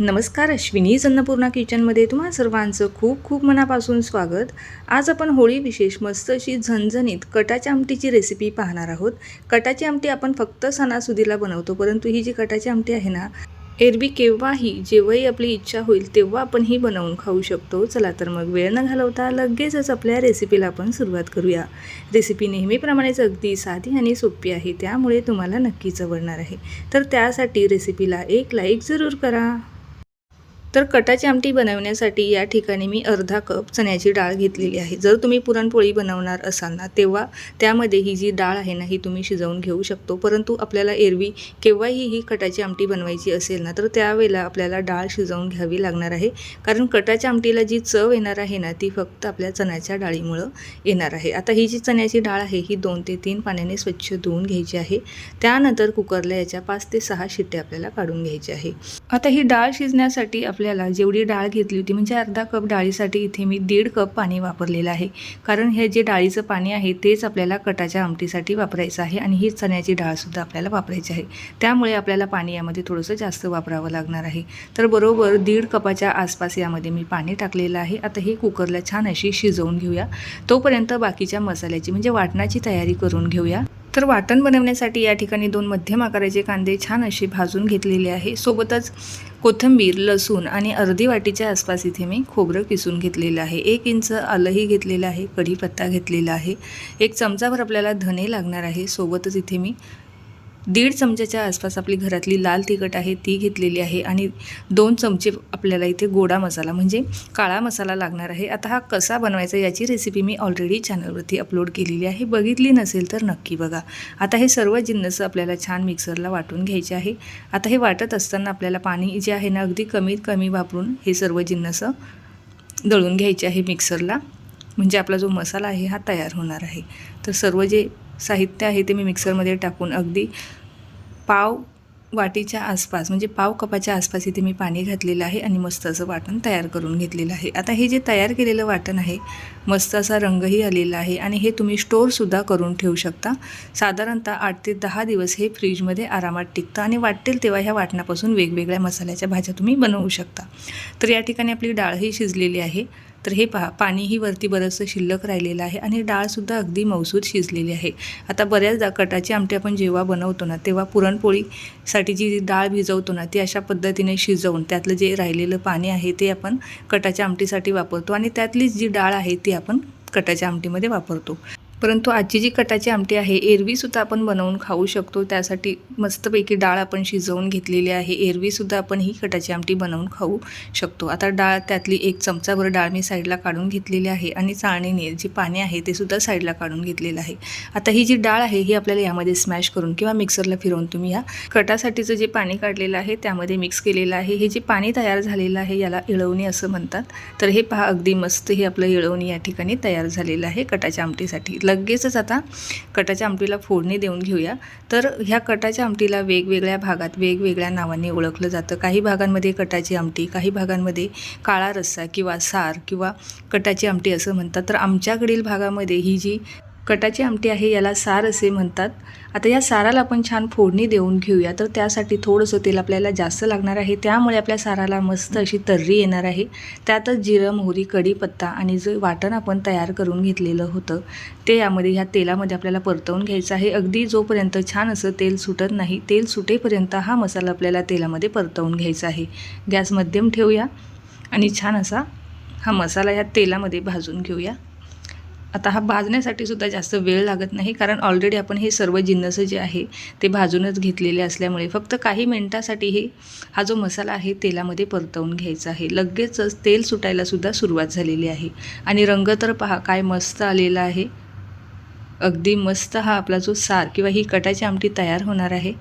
नमस्कार अश्विनी अन्नपूर्णा किचनमध्ये तुम्हा सर्वांचं खूप खूप मनापासून स्वागत. आज आपण होळी विशेष मस्त अशी झणझणीत कटाच्या आमटीची रेसिपी पाहणार आहोत. कटाची आमटी आपण फक्त सणासुदीला बनवतो परंतु ही जी कटाची आमटी आहे ना एरवी केव्हाही जेव्हाही आपली इच्छा होईल तेव्हा आपण ही बनवून खाऊ शकतो. चला तर मग वेळ न घालवता लगेचच आपल्या रेसिपीला आपण सुरुवात करूया. रेसिपी नेहमीप्रमाणेच अगदी साधी आणि सोपी आहे त्यामुळे तुम्हाला नक्कीच आवडणार आहे. तर त्यासाठी रेसिपीला एक लाईक जरूर करा. तर कटाची आमटी बनवण्यासाठी या ठिकाणी मी अर्धा कप चण्याची डाळ घेतलेली आहे. जर तुम्ही पुरणपोळी बनवणार असाल ना तेव्हा त्यामध्ये ही जी डाळ आहे ना ही तुम्ही शिजवून घेऊ शकतो. परंतु आपल्याला एरवी केव्हाही ही कटाची आमटी बनवायची असेल ना तर त्यावेळेला आपल्याला डाळ शिजवून घ्यावी लागणार आहे. कारण कटाच्या आमटीला जी चव येणार आहे ना ती फक्त आपल्या चण्याच्या डाळीमुळं येणार आहे. आता ही जी चण्याची डाळ आहे ही दोन ते तीन पाण्याने स्वच्छ धुवून घ्यायची आहे. त्यानंतर कुकरला याच्या पाच ते सहा शिट्टे आपल्याला काढून घ्यायची आहे. आता ही डाळ शिजण्यासाठी आपल्याला जेवढी डाळ घेतली होती म्हणजे अर्धा कप डाळीसाठी इथे मी दीड कप पाणी वापरलेलं आहे. कारण हे जे डाळीचं पाणी आहे तेच आपल्याला कटाच्या आमटीसाठी वापरायचं आहे आणि ही चण्याची डाळसुद्धा आपल्याला वापरायची आहे. त्यामुळे आपल्याला पाणी यामध्ये थोडंसं जास्त वापरावं लागणार आहे. तर बरोबर दीड कपाच्या आसपास यामध्ये मी पाणी टाकलेलं आहे. आता हे कुकरला छान अशी शिजवून घेऊया. तोपर्यंत बाकीच्या मसाल्याची म्हणजे वाटणाची तयारी करून घेऊया. तर वाटण बनवण्यासाठी या ठिकाणी दोन मध्यम आकाराचे कांदे छान असे भाजून घेतलेले आहे. सोबतच कोथिंबीर लसूण आणि अर्धी वाटीच्या आसपास इथे मी खोबरं किसून घेतलेलं आहे. एक इंच आलंही घेतलेलं आहे कढीपत्ता घेतलेला आहे. एक चमचाभर आपल्याला धने लागणार आहे. सोबतच इथे मी दीड चमच्याच्या आसपास आपली घरातली लाल तिखट आहे ती घेतलेली आहे आणि दोन चमचे आपल्याला इथे गोडा मसाला म्हणजे काळा मसाला लागणार आहे. आता हा कसा बनवायचा याची रेसिपी मी ऑलरेडी चॅनलवरती अपलोड केलेली आहे. बघितली नसेल तर नक्की बघा. आता हे सर्व जिन्नस आपल्याला छान मिक्सरला वाटून घ्यायचे आहे. आता हे वाटत असताना आपल्याला पाणी जे आहे ना अगदी कमीत कमी वापरून हे सर्व जिन्नस दळून घ्यायचे आहे मिक्सरला म्हणजे आपला जो मसाला आहे हा तयार होणार आहे. तर सर्व जे साहित्य आहे ते मी मिक्सरमध्ये टाकून अगदी पाव वाटीच्या आसपास म्हणजे पाव कपाच्या आसपास इथे मी पाणी घातलेलं आहे आणि मस्त असं वाटण तयार करून घेतलेलं आहे. आता हे जे तयार केलेलं वाटण आहे मस्त असा रंगही आलेला आहे आणि हे तुम्ही स्टोअरसुद्धा करून ठेवू शकता. साधारणतः आठ ते दहा दिवस हे फ्रीजमध्ये आरामात टिकतं आणि वाटेल तेव्हा ह्या वाटणापासून वेगवेगळ्या मसाल्याच्या भाज्या तुम्ही बनवू शकता. तर या ठिकाणी आपली डाळही शिजलेली आहे. तर हे पहा पाणीही वरती बरंचसं शिल्लक राहिलेलं आहे आणि डाळसुद्धा अगदी मौसूद शिजलेली आहे. आता बऱ्याचदा कटाची आमटी आपण जेव्हा बनवतो ना तेव्हा पुरणपोळीसाठी जी डाळ भिजवतो ना ती अशा पद्धतीने शिजवून त्यातलं जे राहिलेलं पाणी आहे ते आपण कटाच्या आमटीसाठी वापरतो आणि त्यातलीच जी डाळ आहे ती आपण कटाच्या आमटीमध्ये वापरतो. परंतु आजची जी कटाची आमटी आहे एरवीसुद्धा आपण बनवून खाऊ शकतो. त्यासाठी मस्तपैकी डाळ आपण शिजवून घेतलेली आहे. एरवीसुद्धा आपण ही कटाची आमटी बनवून खाऊ शकतो. आता डाळ त्यातली एक चमचाभर डाळ मी साईडला काढून घेतलेली आहे आणि चाळणीने जी पाणी आहे ते सुद्धा साईडला काढून घेतलेलं आहे. आता ही जी डाळ आहे ही आपल्याला यामध्ये स्मॅश करून किंवा मिक्सरला फिरवून तुम्ही या कटासाठीचं जे पाणी काढलेलं आहे त्यामध्ये मिक्स केलेलं आहे. हे जे पाणी तयार झालेलं आहे याला इळवणी असं म्हणतात. तर हे पहा अगदी मस्त हे आपलं इळवणी या ठिकाणी तयार झालेलं आहे कटाच्या आमटीसाठी. लगेचच आता कटाच्या आमटीला फोडणी देऊन घेऊया. तर ह्या कटाच्या आमटीला वेगवेगळ्या भागात वेगवेगळ्या नावाने ओळखलं जातं. काही भागांमध्ये कटाची आमटी काही भागांमध्ये काळा रस्सा किंवा सार किंवा कटाची आमटी असं म्हणतात. तर आमच्याकडील भागामध्ये ही जी कटाची आमटी आहे याला सार असे म्हणतात. आता या साराला आपण छान फोडणी देऊन घेऊया. तर त्यासाठी थोडंसं तेल आपल्याला जास्त लागणार आहे. त्यामुळे आपल्या साराला मस्त अशी तर्री येणार आहे. त्यातच जिरं मोहरी कढीपत्ता आणि जे वाटण आपण तयार करून घेतलेलं होतं ते यामध्ये ह्या तेलामध्ये आपल्याला परतवून घ्यायचं आहे. अगदी जोपर्यंत छान असं तेल सुटत नाही तेल सुटेपर्यंत हा मसाला आपल्याला तेलामध्ये परतवून घ्यायचा आहे. गॅस मध्यम ठेवूया आणि छान असा हा मसाला ह्या तेलामध्ये भाजून घेऊया. आता हा भाजण्यासाठी सुद्धा जास्त वेळ लागत नाही कारण ऑलरेडी आपण हे सर्व जिन्नस जे आहे ते भाजूनच घेतलेले असल्यामुळे फक्त काही मिनटासाठी हे हा जो मसाला आहे तेलामध्ये परतवून घ्यायचा आहे. लगेचच तेल सुटायला सुद्धा सुरुवात झालेली आहे. आणि रंग तर पहा काय मस्त आलेला आहे. अगदी मस्त हा आपला जो सार किंवा ही कटाची आमटी तयार होणार आहे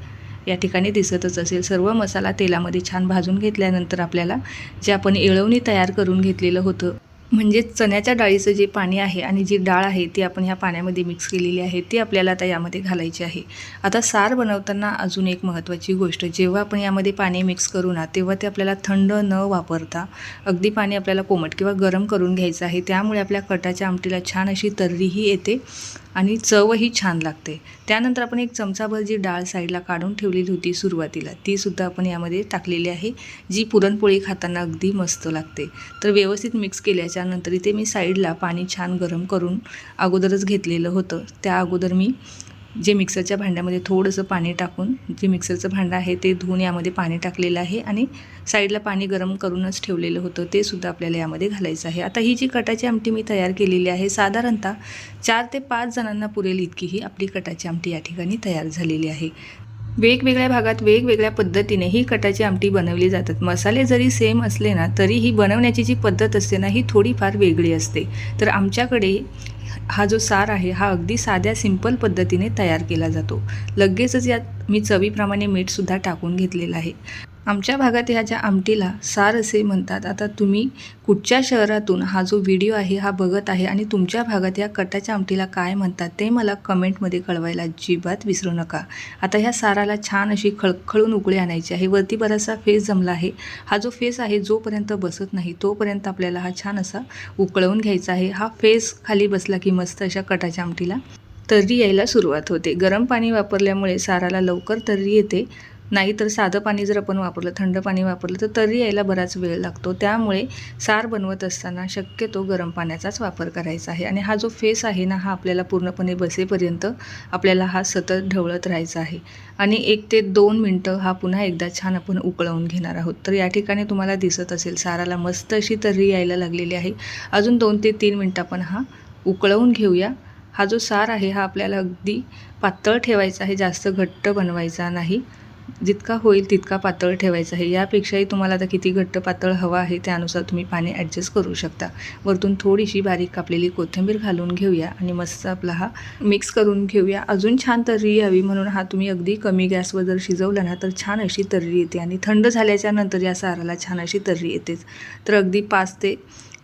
या ठिकाणी दिसतच असेल. सर्व मसाला तेलामध्ये छान भाजून घेतल्यानंतर आपल्याला जे आपण इळवणी तयार करून घेतलेलं होतं म्हणजे चण्याच्या डाळीचं जे पाणी आहे आणि जी डाळ आहे ती आपण ह्या पाण्यामध्ये मिक्स केलेली आहे ती आपल्याला आता यामध्ये घालायची आहे. आता सार बनवताना अजून एक महत्त्वाची गोष्ट जेव्हा आपण यामध्ये पाणी मिक्स करू ना तेव्हा ते आपल्याला थंड न वापरता अगदी पाणी आपल्याला कोमट किंवा गरम करून घ्यायचं आहे. त्यामुळे आपल्या कटाच्या आमटीला छान अशी तर्रीही येते. आणि चवही छान लागते. त्यानंतर आपण एक चमचाभर जी डाळ साईडला काढून ठेवलेली होती सुरुवातीला तीसुद्धा आपण यामध्ये टाकलेली आहे जी पुरणपोळी खाताना अगदी मस्त लागते. तर व्यवस्थित मिक्स केल्याच्यानंतर इथे मी साईडला पाणी छान गरम करून अगोदरच घेतलेलं होतं. त्या अगोदर मी जे मिक्सरच्या भांड्यामध्ये थोडंसं पाणी टाकून जे मिक्सरचं भांडं आहे ते धुवून यामध्ये पाणी टाकलेलं आहे आणि साईडला पाणी गरम करूनच ठेवलेलं होतं ते सुद्धा आपल्याला यामध्ये घालायचं आहे. आता ही जी कटाची आमटी मी तयार केलेली आहे साधारणतः चार ते पाच जणांना पुरेल इतकी ही आपली कटाची आमटी या ठिकाणी तयार झालेली आहे. वेगवेगळ्या भागात वेगवेगळ्या पद्धतीने ही कटाची आमटी बनवली जातात. मसाले जरी सेम असले ना तरी ही बनवण्याची जी पद्धत असते ना ही थोडीफार वेगळी असते. तर आमच्याकडे हा जो सार आहे हा अगदी साध्या सिंपल पद्धतीने तयार केला जातो. लगेचच यात मी चवीप्रमाणे मीठसुद्धा टाकून घेतलेलं आहे. आमच्या भागात ह्या ज्या आमटीला सार असे म्हणतात आता तुम्ही कुठच्या शहरातून हा जो व्हिडिओ आहे हा बघत आहे आणि तुमच्या भागात या कटाच्या आमटीला काय म्हणतात ते मला कमेंटमध्ये कळवायला अजिबात विसरू नका. आता ह्या साराला छान अशी खळखळून उकळी आणायची आहे. वरती बराचसा फेस जमला आहे. हा जो फेस आहे जोपर्यंत बसत नाही तोपर्यंत आपल्याला हा छान असा उकळवून घ्यायचा आहे. हा फेस खाली बसला की मस्त अशा कटाच्या आमटीला तर्री यायला सुरुवात होते. गरम पाणी वापरल्यामुळे साराला लवकर तर्री येते. नाहीतर साधं पाणी जर आपण वापरलं थंड पाणी वापरलं तर तरी यायला बराच वेळ लागतो. त्यामुळे सार बनवत असताना शक्यतो गरम पाण्याचाच वापर करायचा आहे. आणि हा जो फेस आहे ना हा आपल्याला पूर्णपणे बसेपर्यंत आपल्याला हा सतत ढवळत राहायचा आहे. आणि एक ते दोन मिनटं हा पुन्हा एकदा छान आपण उकळवून घेणार आहोत. तर या ठिकाणी तुम्हाला दिसत असेल साराला मस्त अशी तर्री यायला लागलेली आहे. अजून दोन ते तीन मिनटं आपण हा उकळवून घेऊया. हा जो सार आहे हा आपल्याला अगदी पातळ ठेवायचा आहे जास्त घट्ट बनवायचा नाही. जितका होईल तितका पातळ ठेवायचा आहे. यापेक्षाही तुम्हाला आता किती घट्ट पातळ हवा आहे त्यानुसार तुम्ही पाणी ॲडजस्ट करू शकता. वरतून थोडीशी बारीक कापलेली कोथिंबीर घालून घेऊया आणि मस्त आपला हा मिक्स करून घेऊया. अजून छान तर्री यावी म्हणून हा तुम्ही अगदी कमी गॅसवर जर शिजवला ना तर छान अशी तर्री येते आणि थंड झाल्याच्यानंतर या साराला छान अशी तर्री येतेच तर अगदी पाच ते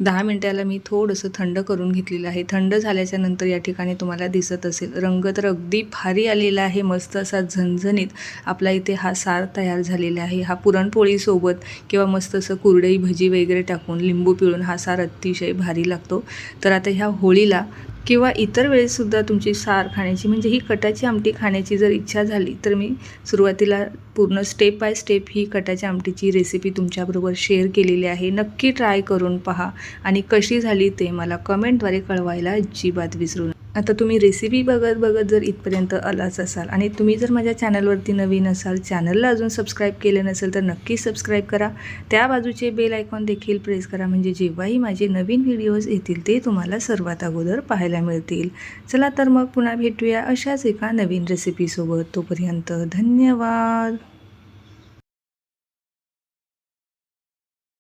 दहा मिनटाला मी थोडंसं थंड करून घेतलेलं आहे. थंड झाल्याच्यानंतर या ठिकाणी तुम्हाला दिसत असेल. रंग तर अगदी भारी आलेला आहे. मस्त असा झणझणीत आपला इथे हा सार तयार झालेला आहे. हा पुरणपोळीसोबत किंवा मस्त असं कुरडई भजी वगैरे टाकून लिंबू पिळून हा सार अतिशय भारी लागतो. तर आता ह्या होळीला किंवा इतर वेळेससुद्धा तुमची सार खाण्याची म्हणजे ही कटाची आमटी खाण्याची जर इच्छा झाली तर मी सुरुवातीला पूर्ण स्टेप बाय स्टेप ही कटाच्या आमटीची रेसिपी तुमच्याबरोबर शेअर केलेली आहे. नक्की ट्राय करून पहा. आणि कशी झाली ते मला कमेंटद्वारे कळवायला अजिबात विसरू नका. आता तुम्ही रेसिपी बघत बघत जर इथपर्यंत आलाच असाल आणि तुम्ही जर माझ्या चॅनलवरती नवीन असाल चॅनलला अजून सबस्क्राईब केलं नसेल तर नक्की सबस्क्राईब करा. त्या बाजूचे बेल आयकॉन देखील प्रेस करा. म्हणजे जेव्हाही माझे नवीन व्हिडिओज येतील ते तुम्हाला सर्वात अगोदर पाहायला मिळतील. चला तर मग पुन्हा भेटूया अशाच एका नवीन रेसिपीसोबत तोपर्यंत धन्यवाद.